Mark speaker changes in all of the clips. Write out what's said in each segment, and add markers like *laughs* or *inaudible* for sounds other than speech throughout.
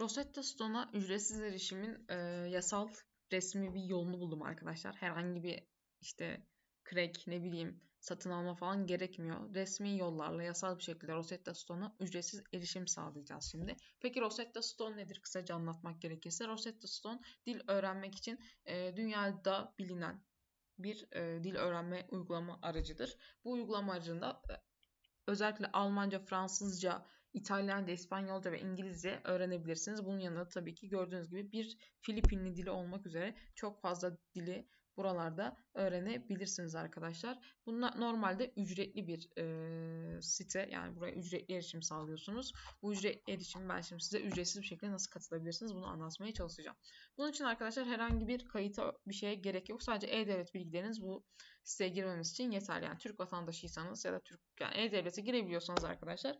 Speaker 1: Rosetta Stone'a ücretsiz erişimin e, yasal resmi bir yolunu buldum arkadaşlar. Herhangi bir işte crack ne bileyim satın alma falan gerekmiyor. Resmi yollarla yasal bir şekilde Rosetta Stone'a ücretsiz erişim sağlayacağız şimdi. Peki Rosetta Stone nedir? Kısaca anlatmak gerekirse Rosetta Stone dil öğrenmek için e, dünyada bilinen bir e, dil öğrenme uygulama aracıdır. Bu uygulama aracında e, özellikle Almanca, Fransızca, İtalyanca, İspanyolca ve İngilizce öğrenebilirsiniz. Bunun yanında tabii ki gördüğünüz gibi bir Filipinli dili olmak üzere çok fazla dili buralarda öğrenebilirsiniz arkadaşlar. Bunlar normalde ücretli bir e, site yani buraya ücretli erişim sağlıyorsunuz. Bu ücretli erişim ben şimdi size ücretsiz bir şekilde nasıl katılabilirsiniz bunu anlatmaya çalışacağım. Bunun için arkadaşlar herhangi bir kayıta bir şeye gerek yok. Sadece e-devlet bilgileriniz bu siteye girmemiz için yeterli. Yani Türk vatandaşıysanız ya da Türk yani e-devlete girebiliyorsanız arkadaşlar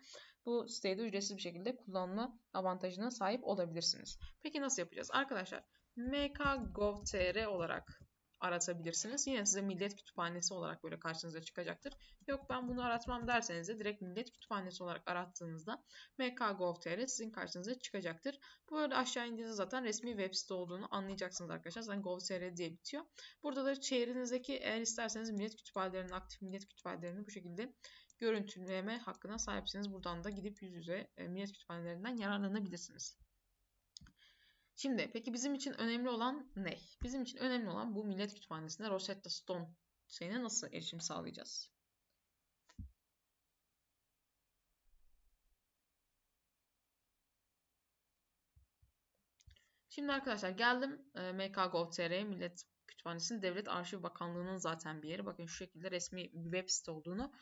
Speaker 1: bu siteyi de ücretsiz bir şekilde kullanma avantajına sahip olabilirsiniz. Peki nasıl yapacağız? Arkadaşlar mkgov.tr olarak aratabilirsiniz. Yine size Millet Kütüphanesi olarak böyle karşınıza çıkacaktır. Yok ben bunu aratmam derseniz de direkt Millet Kütüphanesi olarak arattığınızda mkgov.tr sizin karşınıza çıkacaktır. Bu arada aşağı indiğinizde zaten resmi web site olduğunu anlayacaksınız arkadaşlar. Zaten gov.tr diye bitiyor. Burada da çevrenizdeki eğer isterseniz Millet Kütüphanelerini, aktif Millet Kütüphanelerini bu şekilde görüntüleme hakkına sahipsiniz. Buradan da gidip yüz yüze e, Millet Kütüphanelerinden yararlanabilirsiniz. Şimdi peki bizim için önemli olan ne? Bizim için önemli olan bu Millet Kütüphanesi'nde Rosetta Stone şeyine nasıl erişim sağlayacağız? Şimdi arkadaşlar geldim MKGov.tr'ye Millet Kütüphanesi'nin Devlet Arşiv Bakanlığı'nın zaten bir yeri. Bakın şu şekilde resmi bir web site olduğunu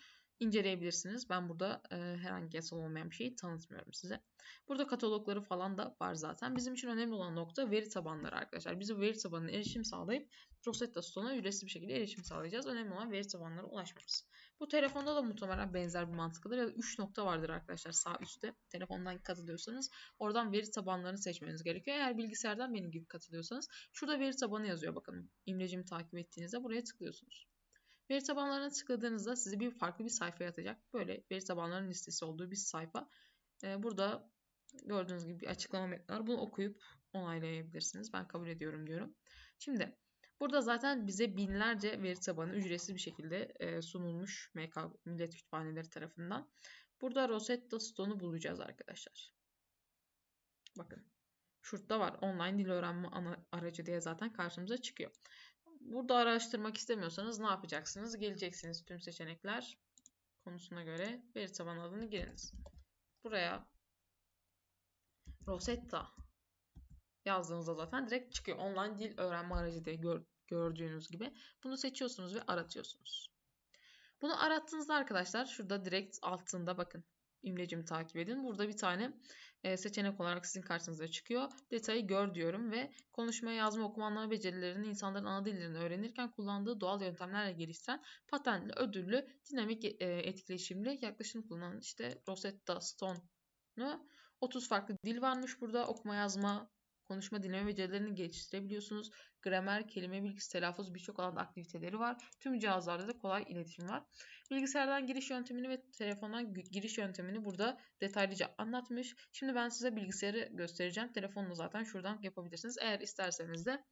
Speaker 1: inceleyebilirsiniz. Ben burada e, herhangi yasal olmayan bir şeyi tanıtmıyorum size. Burada katalogları falan da var zaten. Bizim için önemli olan nokta veri tabanları arkadaşlar. Biz veri tabanına erişim sağlayıp Rosetta Stone'a ücretsiz bir şekilde erişim sağlayacağız. Önemli olan veri tabanlara ulaşmamız. Bu telefonda da muhtemelen benzer bir mantıklıdır. Ya da 3 nokta vardır arkadaşlar sağ üstte. Telefondan katılıyorsanız oradan veri tabanlarını seçmeniz gerekiyor. Eğer bilgisayardan benim gibi katılıyorsanız şurada veri tabanı yazıyor bakın. İmlecimi takip ettiğinizde buraya tıklıyorsunuz. Veri tabanlarına tıkladığınızda sizi bir farklı bir sayfaya atacak. Böyle veri tabanlarının listesi olduğu bir sayfa. Ee, burada gördüğünüz gibi bir açıklama metni var. Bunu okuyup onaylayabilirsiniz. Ben kabul ediyorum diyorum. Şimdi burada zaten bize binlerce veri tabanı ücretsiz bir şekilde e, sunulmuş MK Millet Kütüphaneleri tarafından. Burada Rosetta Stone'u bulacağız arkadaşlar. Bakın. Şurada var. Online dil öğrenme aracı diye zaten karşımıza çıkıyor. Burada araştırmak istemiyorsanız ne yapacaksınız? Geleceksiniz tüm seçenekler konusuna göre veri tabanı adını giriniz. Buraya Rosetta yazdığınızda zaten direkt çıkıyor. Online dil öğrenme aracı diye gör, gördüğünüz gibi. Bunu seçiyorsunuz ve aratıyorsunuz. Bunu arattığınızda arkadaşlar şurada direkt altında bakın imlecimi takip edin. Burada bir tane e, seçenek olarak sizin karşınıza çıkıyor. Detayı gör diyorum ve konuşma, yazma, okuma, anlama becerilerini insanların ana dillerini öğrenirken kullandığı doğal yöntemlerle geliştiren patentli, ödüllü, dinamik e, etkileşimli yaklaşım kullanan işte Rosetta Stone'u 30 farklı dil varmış burada. Okuma, yazma, konuşma dinleme becerilerini geliştirebiliyorsunuz. Gramer, kelime bilgisi, telaffuz birçok alanda aktiviteleri var. Tüm cihazlarda da kolay iletişim var. Bilgisayardan giriş yöntemini ve telefondan giriş yöntemini burada detaylıca anlatmış. Şimdi ben size bilgisayarı göstereceğim. Telefonla zaten şuradan yapabilirsiniz. Eğer isterseniz de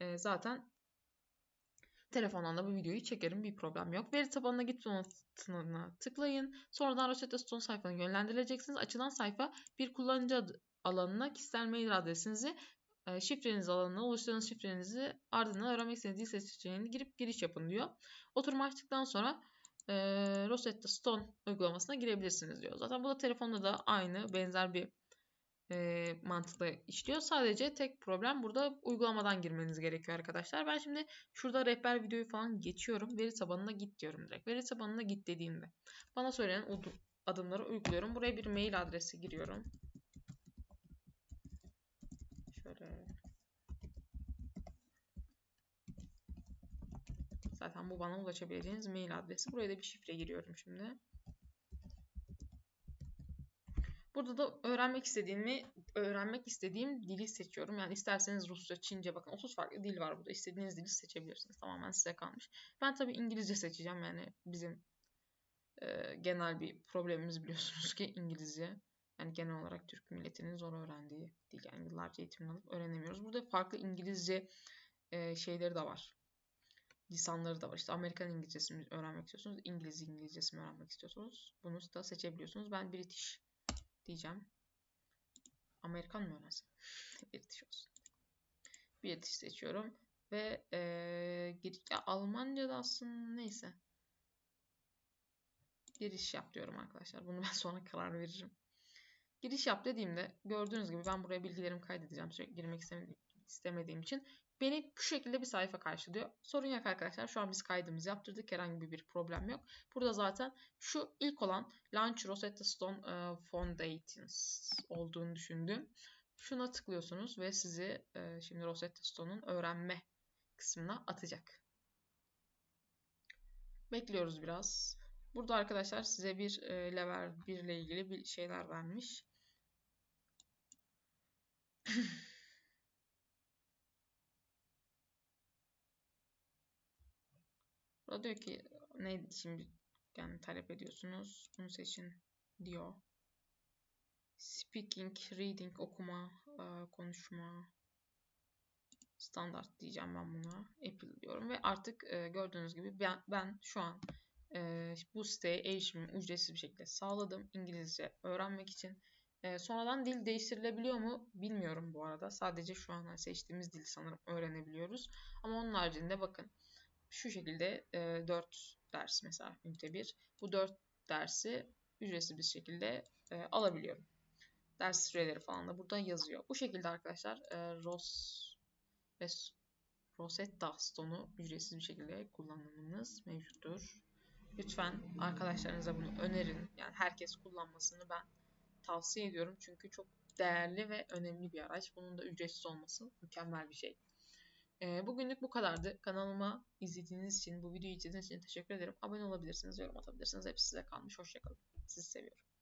Speaker 1: e, zaten telefondan da bu videoyu çekerim bir problem yok. Veri tabanına git butonuna tıklayın. Sonradan Rosetta Stone sayfana yönlendirileceksiniz. Açılan sayfa bir kullanıcı adı alanına kişisel mail adresinizi e, şifreniz alanına oluşturduğunuz şifrenizi ardından öğrenmek istediğiniz dil seçeneğini girip giriş yapın diyor. Oturum açtıktan sonra e, Rosetta Stone uygulamasına girebilirsiniz diyor. Zaten bu da telefonda da aynı benzer bir e, mantıkla işliyor. Sadece tek problem burada uygulamadan girmeniz gerekiyor arkadaşlar. Ben şimdi şurada rehber videoyu falan geçiyorum. Veri tabanına git diyorum direkt. Veri tabanına git dediğimde bana söylenen adımları uyguluyorum. Buraya bir mail adresi giriyorum. Şöyle. Zaten bu bana ulaşabileceğiniz mail adresi. Buraya da bir şifre giriyorum şimdi. Burada da öğrenmek istediğimi, öğrenmek istediğim dili seçiyorum. Yani isterseniz Rusça, Çince bakın 30 farklı dil var burada. İstediğiniz dili seçebilirsiniz. Tamamen size kalmış. Ben tabii İngilizce seçeceğim. Yani bizim e, genel bir problemimiz biliyorsunuz ki İngilizce. Yani genel olarak Türk milletinin zor öğrendiği dil. Yani yıllarca eğitimini alıp öğrenemiyoruz. Burada farklı İngilizce e, şeyleri de var. Lisanları da var. İşte Amerikan İngilizcesi mi öğrenmek istiyorsunuz? İngiliz İngilizcesi mi öğrenmek istiyorsunuz? Bunu da seçebiliyorsunuz. Ben British diyeceğim. Amerikan mı öğrensem? *laughs* British olsun. British seçiyorum. Ve e, ya Almanca da aslında neyse. Giriş yap diyorum arkadaşlar. Bunu ben *laughs* sonra karar veririm. Giriş yap dediğimde gördüğünüz gibi ben buraya bilgilerimi kaydedeceğim. Sürekli girmek istemediğim için. Beni şu şekilde bir sayfa karşılıyor. Sorun yok arkadaşlar. Şu an biz kaydımızı yaptırdık. Herhangi bir problem yok. Burada zaten şu ilk olan Launch Rosetta Stone e, Foundations olduğunu düşündüm. Şuna tıklıyorsunuz ve sizi e, şimdi Rosetta Stone'un öğrenme kısmına atacak. Bekliyoruz biraz. Burada arkadaşlar size bir e, level 1 ile ilgili bir şeyler vermiş. *laughs* Burada diyor ki ne şimdi yani talep ediyorsunuz. Bunu seçin diyor. Speaking, reading, okuma, e, konuşma, standart diyeceğim ben buna. Apple diyorum ve artık e, gördüğünüz gibi ben, ben şu an e, bu siteye erişimimi ücretsiz bir şekilde sağladım. İngilizce öğrenmek için. E, sonradan dil değiştirilebiliyor mu bilmiyorum bu arada. Sadece şu an seçtiğimiz dili sanırım öğrenebiliyoruz. Ama onun haricinde bakın şu şekilde e, 4 ders mesela ünite 1. Bu 4 dersi ücretsiz bir şekilde e, alabiliyorum. Ders süreleri falan da burada yazıyor. Bu şekilde arkadaşlar e, ROS ve Rosetta Stone'u ücretsiz bir şekilde kullanmanız mevcuttur. Lütfen arkadaşlarınıza bunu önerin. Yani herkes kullanmasını ben tavsiye ediyorum. Çünkü çok değerli ve önemli bir araç. Bunun da ücretsiz olması mükemmel bir şey. E, bugünlük bu kadardı. Kanalıma izlediğiniz için, bu videoyu izlediğiniz için teşekkür ederim. Abone olabilirsiniz, yorum atabilirsiniz. Hepsi size kalmış. Hoşçakalın. Sizi seviyorum.